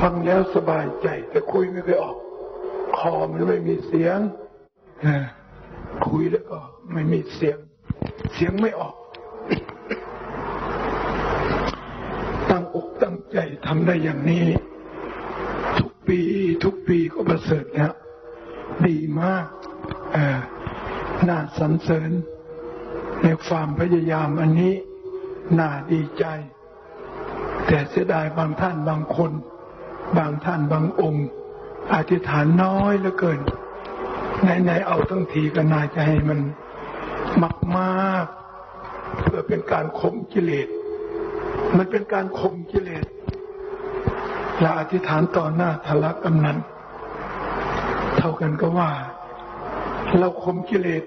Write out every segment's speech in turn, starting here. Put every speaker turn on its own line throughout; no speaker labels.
ฟังแล้วสบายใจ แต่คุยไม่เคยออก คอมันไม่มีเสียงคุยแล้วก็ไม่มีเสียง เสียงไม่ออก ตั้งอกตั้งใจทำได้อย่างนี้ ทุกปี ทุกปีก็ประเสริฐนะดีมากอน่าสรรเสริญ ในความพยายามอันนี้ น่าดีใจ แต่เสียดายบางท่านบางคน บางท่านบางองค์ อธิษฐานน้อยเหลือเกินไหนๆเอาทั้งทีก็น่าจะให้มันมากๆเพื่อเป็นการข่มกิเลส มันเป็นการข่มกิเลสเราอธิษฐานต่อหน้าทลักกำนันเท่ากันก็ว่า เราข่มกิเลส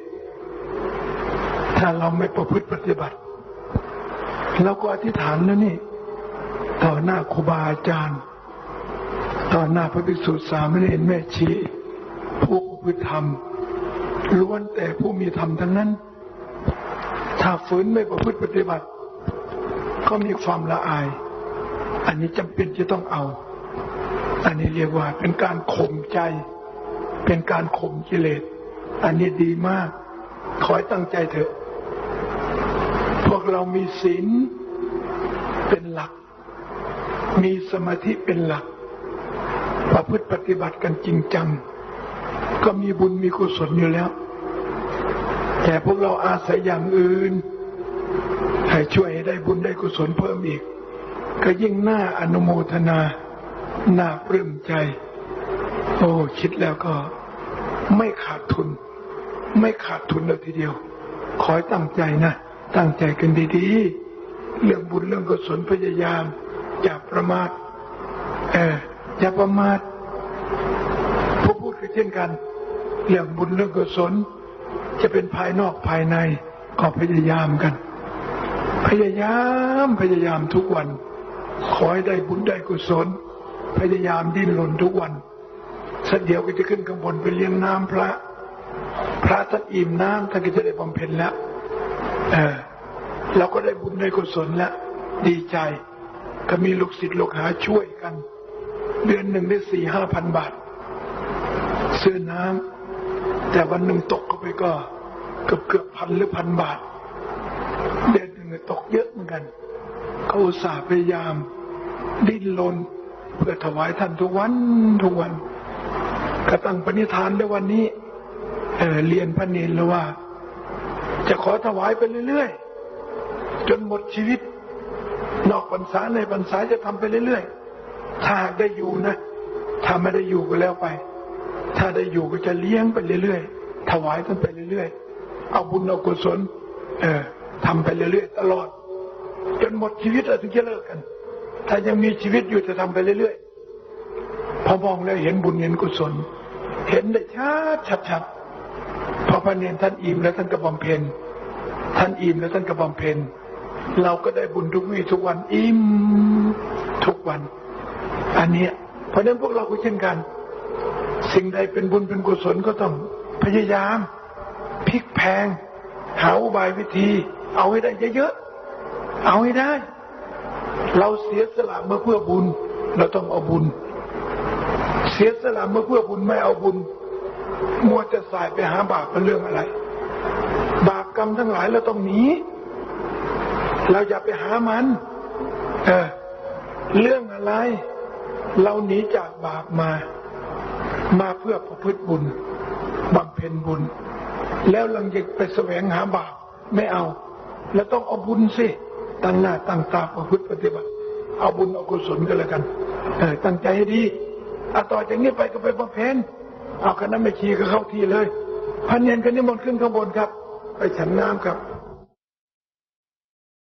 ถ้าเราไม่ประพฤติปฏิบัติ เราก็อธิษฐานแล้วนี่ ต่อหน้าครูบาอาจารย์ ต่อหน้าพระภิกษุสามเณรแม่ชีผู้พิธรรมล้วนแต่ผู้มีธรรมทั้งนั้น ถ้าฝืนไม่ประพฤติปฏิบัติ ก็มีความละอาย อันนี้จำเป็นจะต้องเอา อันนี้เรียกว่าเป็นการข่มใจ เป็นการข่มกิเลส อันนี้ดีมาก ขอให้ตั้งใจเถอะ พวกเรามีศีลเป็นหลัก มีสมาธิเป็นหลัก ประพฤติปฏิบัติกันจริงจัง ก็มีบุญมีกุศลอยู่แล้ว แต่พวกเราอาศัยอย่างอื่น ให้ช่วยให้ได้บุญได้กุศลเพิ่มอีก ก็ยิ่งน่าอนุโมทนาน่าปลื้มใจ โอ้คิดแล้วก็ไม่ขาดทุน ไม่ขาดทุนเลยทีเดียว ขอให้ตั้งใจนะตั้งใจกันดีๆ เรื่องบุญเรื่องกุศลพยายาม อย่าประมาท เอออย่าประมาท ผู้พูดคือเช่นกัน เรื่องบุญเรื่องกุศล จะเป็นภายนอกภายในก็พยายามกัน พยายามพยายามทุกวัน ขอให้ได้บุญได้กุศล พยายามดิ้นรนทุกวันสักเดียวก็จะขึ้นข้างบนไปเลี้ยงน้ำพระ พระท่านอิ่มน้ำท่านก็จะได้บำเพ็ญแล้ว เออเราก็ได้บุญได้กุศลแล้วดีใจ ก็มีลูกศิษย์ลูกหาช่วยกัน เดือนหนึ่งได้สี่ห้าพันบาท ซื้อน้ำแต่วันหนึ่งตกเข้าไปก็เกือบเกือบพันหรือพันบาท เดือนหนึ่งตกเยอะเหมือนกันเขาอุตส่าห์พยายาม ดิ้นรนเพื่อถวายท่านทุกวันทุกวันกระตั้งปณิธานในวันนี้เออเรียนพระเนรแล้วว่า จะขอถวายไปเรื่อยๆ จนหมดชีวิต นอกพรรษาในพรรษาจะทำไปเรื่อยๆ ถ้าได้อยู่นะ ถ้าไม่ได้อยู่ก็แล้วไป ถ้าได้อยู่ก็จะเลี้ยงไปเรื่อยๆ ถวายท่านไปเรื่อยๆ เอาบุญเอากุศล เออทำไปเรื่อยๆ ตลอด จนหมดชีวิตเราถึงจะเลิกกัน ถ้ายังมีชีวิตอยู่จะทำไปเรื่อยๆ พอมองแล้วเห็นบุญเห็นกุศล เห็นได้ชัดชัดๆพอพระเนรท่านอิ่มแล้วท่านก็บำเพ็ญ ท่านอิ่มแล้วท่านก็บำเพ็ญ เราก็ได้บุญทุกวี่ทุกวันอิ่มทุกวัน อันนี้เพราะนั้นพวกเราก็เช่นกัน สิ่งใดเป็นบุญเป็นกุศลก็ต้องพยายามพลิกแพง หาอุบายวิธี เอาให้ได้เยอะๆเอาให้ได้ เราเสียสละเมื่อเพื่อบุญ เราต้องเอาบุญ เสียสละเมื่อเพื่อบุญไม่เอาบุญ มัวจะสายไปหาบาปเป็นเรื่องอะไร บาปกรรมทั้งหลายเราต้องหนีเราอย่าไปหามัน เออเรื่องอะไร เราหนีจากบาปมา มาเพื่อประพฤติบุญบำเพ็ญบุญ แล้วลังจะไปแสวงหาบาปไม่เอา แล้วต้องเอาบุญสิตั้งหน้าตั้งตาประพฤติปฏิบัติ เอาบุญเอากุศลกันแล้วกันเออตั้งใจให้ดีเอาต่อจากนี้ไปก็ไปบำเพ็ญเอาคณะไม่ชีก็เข้าที่เลยพันเนียนกันนิมนขึ้นข้างบนครับ ไปฉันน้ำครับ